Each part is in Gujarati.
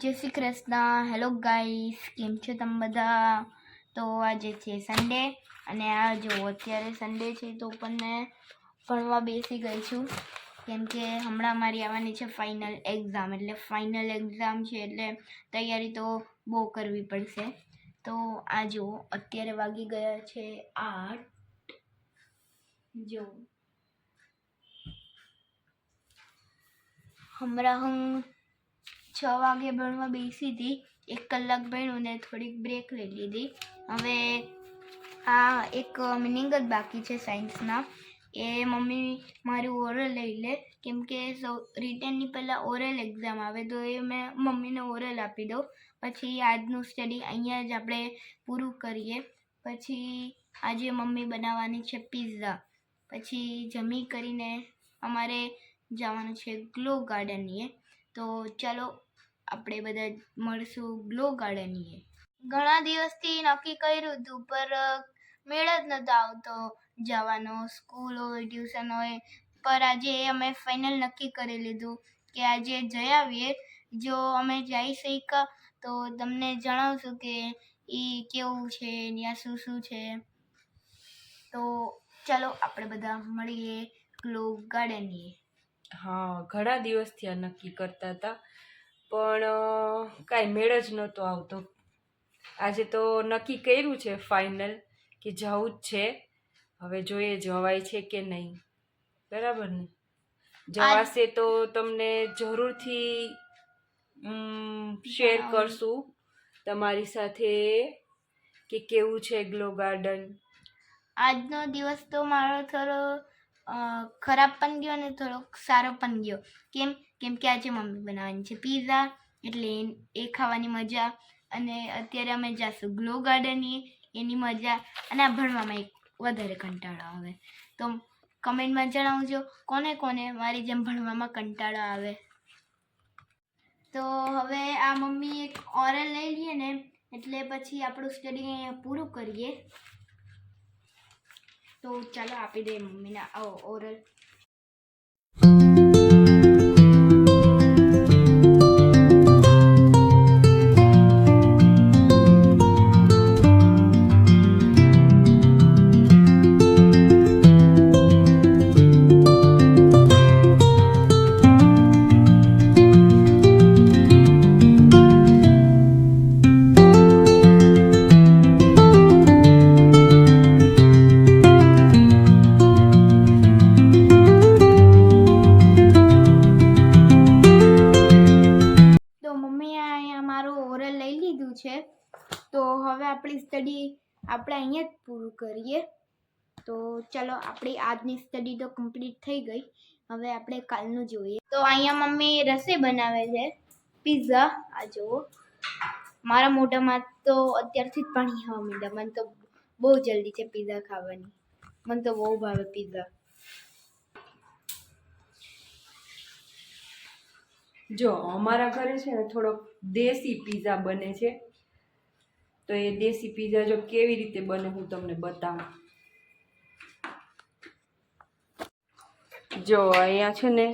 જય શ્રી કૃષ્ણ. હેલો ગાઈસ કેમ છો તમે બધા? તો આજે છે સન્ડે અને આ જો અત્યારે સન્ડે છે તો પણ ભણવા બેસી ગઈ છું. કેમ કે હમણાં મારી આવવાની છે ફાઇનલ એક્ઝામ એટલે ફાઇનલ એક્ઝામ છે એટલે તૈયારી તો બહુ કરવી પડશે. તો આ જો અત્યારે વાગી ગયા છે આઠ. જો. હમણાં હું છ વાગે ભણવા બેસી હતી. એક કલાક ભણ્યું ને થોડીક બ્રેક લઈ લીધી. હવે આ એક મિનિંગ જ બાકી છે સાયન્સના એ મમ્મી મારું ઓરલ લઈ લે. કેમ કે સૌ રિટર્નની પહેલાં ઓરલ એક્ઝામ આવે, તો એ મેં મમ્મીને ઓરલ આપી દઉં. પછી આજનું સ્ટડી અહીંયા જ આપણે પૂરું કરીએ. પછી આજે મમ્મી બનાવવાની છે પિઝા પછી જમી કરીને અમારે જવાનું છે ગ્લો ગાર્ડનીએ તો ચાલો આપણે બધા મળશું ગ્લો ગાર્ડનીએ. ઘણા દિવસથી નક્કી કર્યું હતું પર મેળ જ નહોતો આવતો. જવાનો સ્કૂલ હોય, ટ્યુશન હોય, પર આજે અમે ફાઇનલ નક્કી કરી લીધું કે આજે જઈ આવીએ. જો અમે જઈ શક્યા તો તમને જણાવશું કે એ કેવું છે, ત્યાં શું શું છે. તો ચાલો, આપણે બધા મળીએ ગ્લો ગાર્ડનીએ. હા, ઘણા દિવસથી આ નક્કી કરતા હતા. પણ કાંઈ મેળ જ નહોતો આવતો. આજે તો નક્કી કર્યું છે ફાઇનલ કે જવું જ છે. હવે જોઈએ જવાય છે કે નહીં. બરાબર ને? જવાશે તો તમને જરૂરથી શેર કરશું તમારી સાથે કે કેવું છે ગ્લો ગાર્ડન આજનો દિવસ તો મારો થોડો ખરાબ પણ ગયો અને થોડોક સારો પણ ગયો. કેમ કેમ કે આજે મમ્મી બનાવવાની છે. પીઝા એટલે એ- ખાવાની મજા અને અત્યારે અમે જાશું ગ્લો ગાર્ડનની એની મજા અને આ ભણવામાં એક વધારે કંટાળો આવે. તો કમેન્ટમાં જણાવજો કોને કોને મારી જેમ ભણવામાં કંટાળો આવે. તો હવે આ મમ્મી એક ઓરલ લઈ લઈએ ને, એટલે પછી આપણું સ્ટડી અહીંયા પૂરું કરીએ. તો ચાલો આપી દે મમ્મીને ઓરલ. આપણે અહીંયા જ પૂરું કરીએ. તો ચાલો, આપણી આજની સ્ટડી તો કમ્પ્લીટ થઈ ગઈ. હવે આપણે કાલનું જોઈએ. તો અહીંયા મમ્મી રસોઈ બનાવે છે. પીઝા આ જુઓ. મારા મોઢામાં તો અત્યારથી જ પાણી આવવા માંડ્યા. મને તો બહુ જલ્દી છે પિઝા ખાવાની. મને તો બહુ ભાવે પિઝા જો, અમારા ઘરે છે ને થોડોક દેશી પીઝા બને છે. તો એ દેશી પીઝા જો કેવી રીતે બને હું તમને બતાવું. જો અહીંયા છે ને,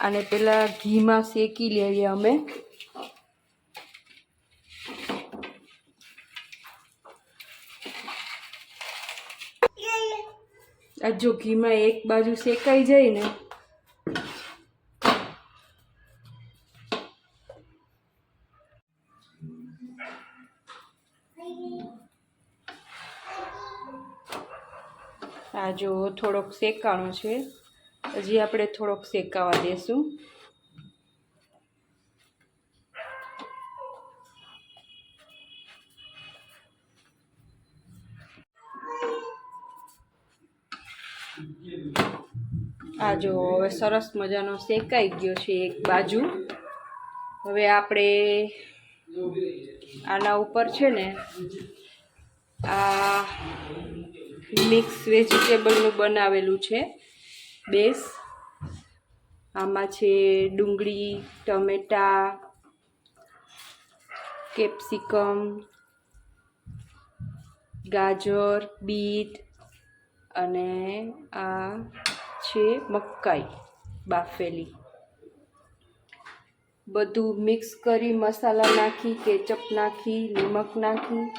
આને પેલા ઘીમાં શેકી લઈએ અમે. જો ઘીમાં એક બાજુ શેકાઈ જાય ને આ જો થોડોક શેકાણો છે. હજી આપણે થોડોક શેકાવા દેશું. આ જો હવે સરસ મજાનો શેકાઈ ગયો છે એક બાજુ. હવે આપણે આના ઉપર છે ને, આ મિક્સ વેજીટેબલનું બનાવેલું છે. બેસ. આમાં છે ડુંગળી, ટમેટા, કેપ્સિકમ, ગાજર, બીટ અને આ છે મકાઈ બાફેલી. બધું મિક્સ કરી મસાલા નાખી, કેચઅપ નાખી, નિમક નાખી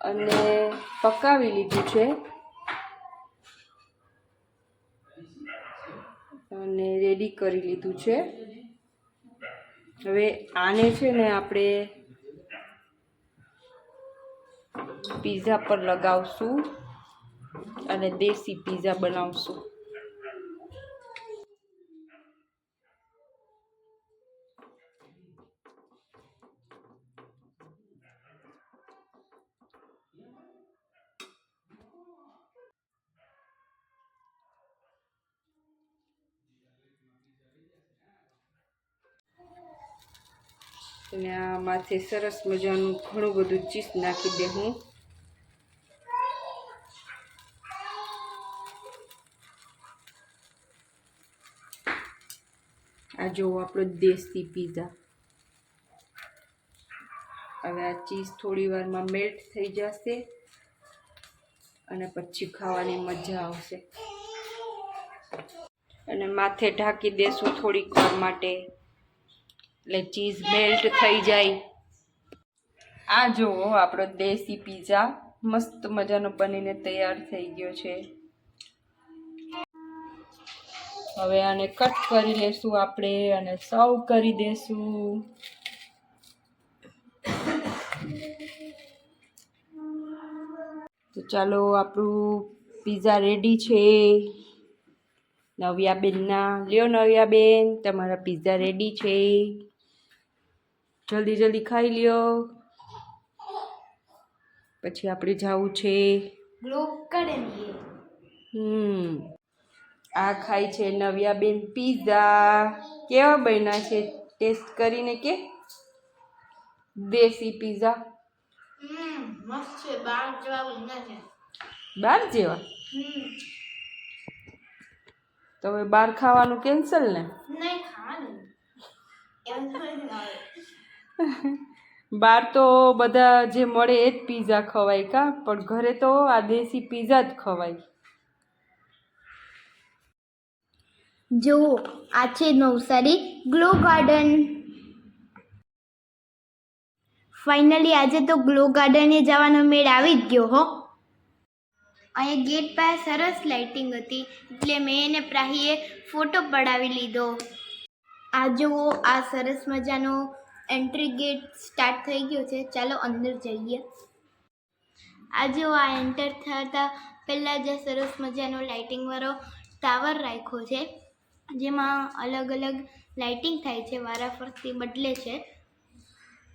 અને પકાવી લીધું છે. અને રેડી કરી લીધું છે. હવે આને છે ને આપણે પીઝા પર લગાવશું અને દેશી પીઝા બનાવશું. અને આ માથે સરસ મજાનું ઘણું બધું ચીઝ નાખી દે હું. આ જોવો આપણો દેશી પીઝા હવે આ ચીઝ થોડી વારમાં મેલ્ટ થઈ જશે અને પછી ખાવાની મજા આવશે. અને માથે ઢાંકી દેશું થોડીક વાર માટે. એટલે ચીઝ મેલ્ટ થઈ જાય. આ જુઓ, આપણો દેશી પીઝા મસ્ત મજાનો બનીને તૈયાર થઈ ગયો છે. હવે આને કટ કરી લેશું આપણે અને સર્વ કરી દેશું. તો ચાલો, આપણું પીઝા રેડી છે. નવ્યાબેનના, લ્યો નવ્યાબેન, તમારા પીઝા રેડી છે. જલ્દી જલ્દી ખાઈ લ્યો. પછી આપણે જવું છે. હમ. આ ખાય છે નવ્યાબેન પીઝા. કેવા બન્યા છે? ટેસ્ટ કરીને કે? દેશી પીઝા. બાર જેવા બાર તો હવે બહાર ખાવાનું કેન્સલ ને? નહીં ખાવાનું. બહાર તો બધા જે મળે એ જ પીઝા ખવાય કા, પણ ઘરે તો આ દેશી પીઝા જ ખવાય. જુઓ, આ છે નવસારી ગ્લો ગાર્ડન. ફાઇનલી આજે તો ગ્લો ગાર્ડને જવાનો મેળ આવી જ ગયો, હો. અહીંયા ગેટ પાસે સરસ લાઇટિંગ હતી, એટલે મેં એને પ્રાહીએ ફોટો પડાવી લીધો. આ જુઓ, આ સરસ મજાનો એન્ટ્રી ગેટ સ્ટાર્ટ થઈ ગયો છે. ચાલો અંદર જઈએ. આ જો આ એન્ટર થતા પહેલાં જે સરસ મજાનો લાઇટિંગવાળો ટાવર રાખ્યો છે, જેમાં અલગ અલગ લાઇટિંગ થાય છે, વારાફરતી બદલે છે.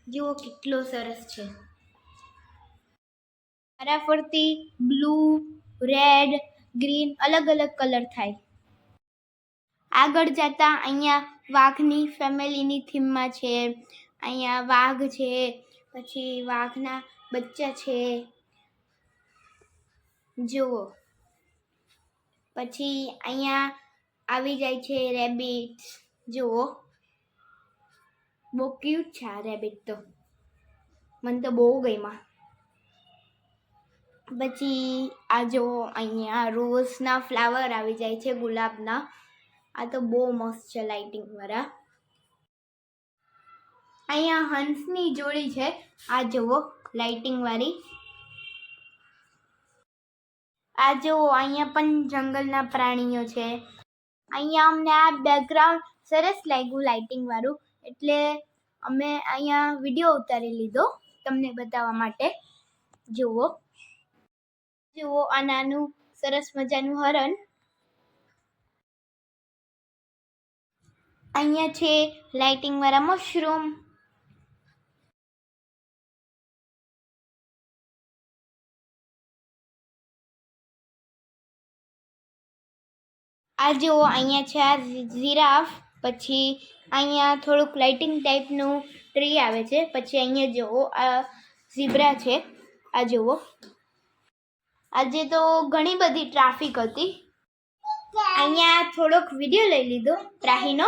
જુઓ કેટલો સરસ છે. વારાફરતી બ્લુ રેડ ગ્રીન અલગ અલગ કલર થાય. આગળ જતા અહીંયા વાઘની ફેમિલીની થીમમાં છે. અહીંયા વાઘ છે, પછી વાઘના બચ્ચા છે. જુઓ. પછી અહીંયા આવી જાય છે રેબિટ્સ જુઓ. બહુ ક્યુટ છે આ રેબિટ તો. મને તો બહુ ગમ્યા. પછી આ જો અહીંયા રોઝના ફ્લાવર આવી જાય છે, ગુલાબના. આ તો બહુ મસ્ત છે લાઇટિંગ વાળા. અહીંયા હંસની જોડી છે. આ જુઓ લાઇટિંગ વાળી. આ જુઓ, અહીંયા પણ જંગલના પ્રાણીઓ છે. અહીંયા અમને આ બેકગ્રાઉન્ડ સરસ લાગ્યું લાઇટિંગ વાળું. એટલે અમે અહીંયા વીડિયો ઉતારી લીધો તમને બતાવવા માટે. જુઓ. જુઓ, આ નાનું સરસ મજાનું હરણ. અહીંયા છે લાઇટિંગ વાળા મશરૂમ આ જુઓ અહીંયા છે, આ જીરાફ, પછી અહીંયા થોડુંક લાઇટિંગ ટાઈપનું ટ્રી આવે છે, પછી અહીંયા જુઓ આ ઝીબ્રા છે, આ જુઓ આજે તો ઘણી બધી ટ્રાફિક હતી. અહીંયા થોડોક વીડિયો લઈ લીધો, ત્રાહીનો.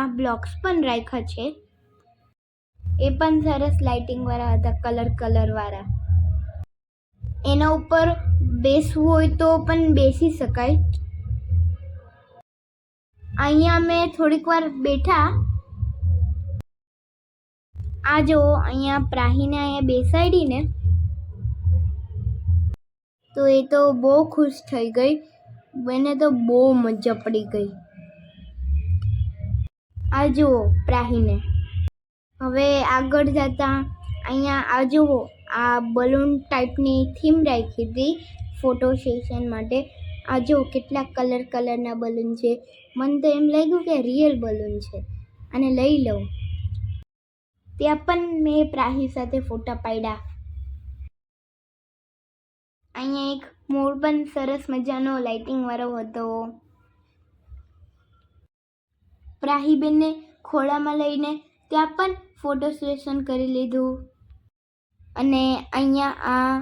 આ બ્લોક્સ પણ રાખ્યા છે. એ પણ સરસ લાઇટિંગવાળા હતા કલર કલરવાળા એના ઉપર બેસવું હોય તો પણ બેસી શકાય. અહીંયા અમે થોડીક વાર બેઠા. આ જો અહીંયા પ્રાહીને અહીંયા બેસાડીને. તો એ તો બહુ ખુશ થઈ ગઈ. મને તો બહુ મજા પડી ગઈ. આ જુઓ પ્રાહીને. હવે આગળ જતા અહીંયા આ જુઓ, આ બલૂન ટાઈપની થીમ રાખી હતી ફોટો સેશન માટે. આ જુઓ કેટલા કલર કલરના બલૂન છે. મને તો એમ લાગ્યું કે રિયલ બલૂન છે. અને લઈ લઉં. ત્યાં પણ મેં પ્રાહી સાથે ફોટા પાડ્યા. અહીંયા એક મોર પણ સરસ મજાનો લાઇટિંગવાળો હતો. પ્રાહીબેનને ખોળામાં લઈને ત્યાં પણ ફોટો સેશન કરી લીધું. અને અહીંયા આ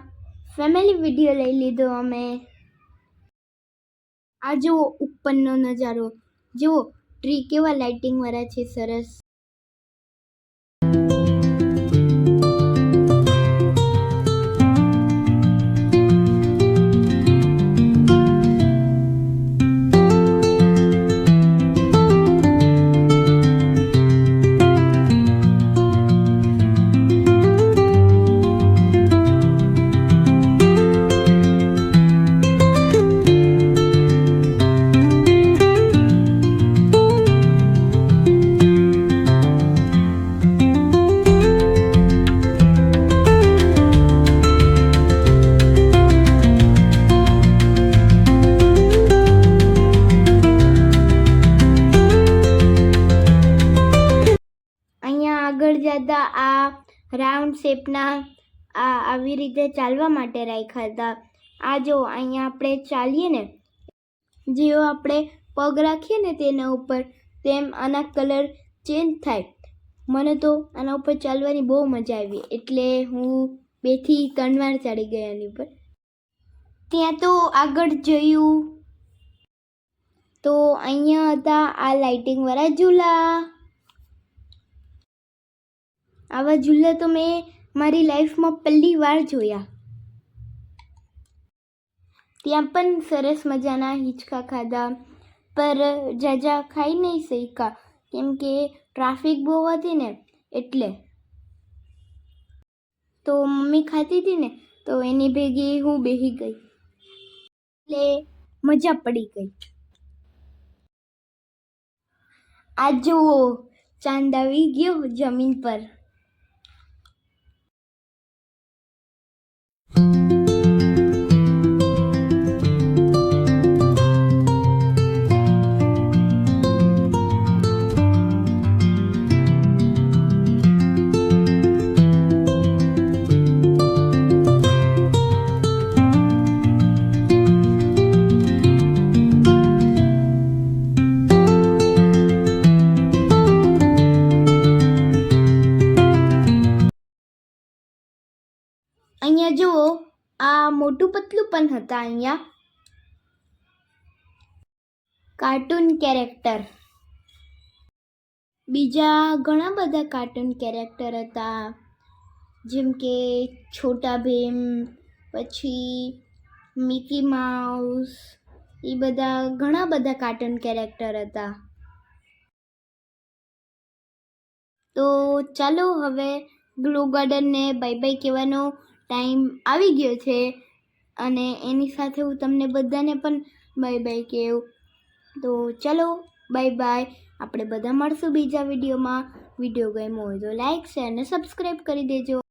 ફેમિલી વીડિયો લઈ લીધો અમે. આ જુઓ ઉપરનો નજારો. જુઓ, ટ્રી કેવા લાઇટિંગવાળા છે, સરસ. જતા આ રાઉન્ડ શેપના આ આવી રીતે ચાલવા માટે રાખ્યા હતા. આ જો, અહીંયા આપણે ચાલીએ ને જેવો આપણે પગ રાખીએ ને તેના ઉપર, તેમ આના કલર ચેન્જ થાય. મને તો આના ઉપર ચાલવાની બહુ મજા આવી, એટલે હું બેથી ત્રણ વાર ચડી ગઈ આની ઉપર. ત્યાં તો આગળ જોયું. તો અહીંયા હતા આ લાઇટિંગવાળા ઝૂલા. આવા ઝૂલા તો મેં મારી લાઈફમાં પહેલી વાર જોયા. ત્યાં પણ સરસ મજાના હિંચકા ખાધા, પર જાજા ખાઈ નહીં શક્યા. કેમ કે ટ્રાફિક બહુ હતી ને એટલે. તો મમ્મી ખાતી હતી ને, તો એની ભેગી હું બેહી ગઈ. એટલે મજા પડી ગઈ. આ જુઓ, ચાંદ આવી ગયો જમીન પર. પણ હતા અહીંયા. કાર્ટૂન કેરેક્ટર બીજા ઘણા બધા કાર્ટૂન કેરેક્ટર હતા. જેમ કે છોટા ભીમ, પછી મિકી માઉસ એ બધા ઘણા બધા કાર્ટૂન કેરેક્ટર હતા. તો ચાલો હવે ગ્લો ગાર્ડનને બાય બાય કહેવાનો ટાઈમ આવી ગયો છે. અને એની સાથે હું તમને બધાને પણ બાય બાય કહેવું. તો ચલો બાય બાય આપણે બધા મળશું બીજા વિડીયોમાં. વીડિયો ગમ્યો હોય તો લાઈક શેર અને સબસ્ક્રાઈબ કરી દેજો.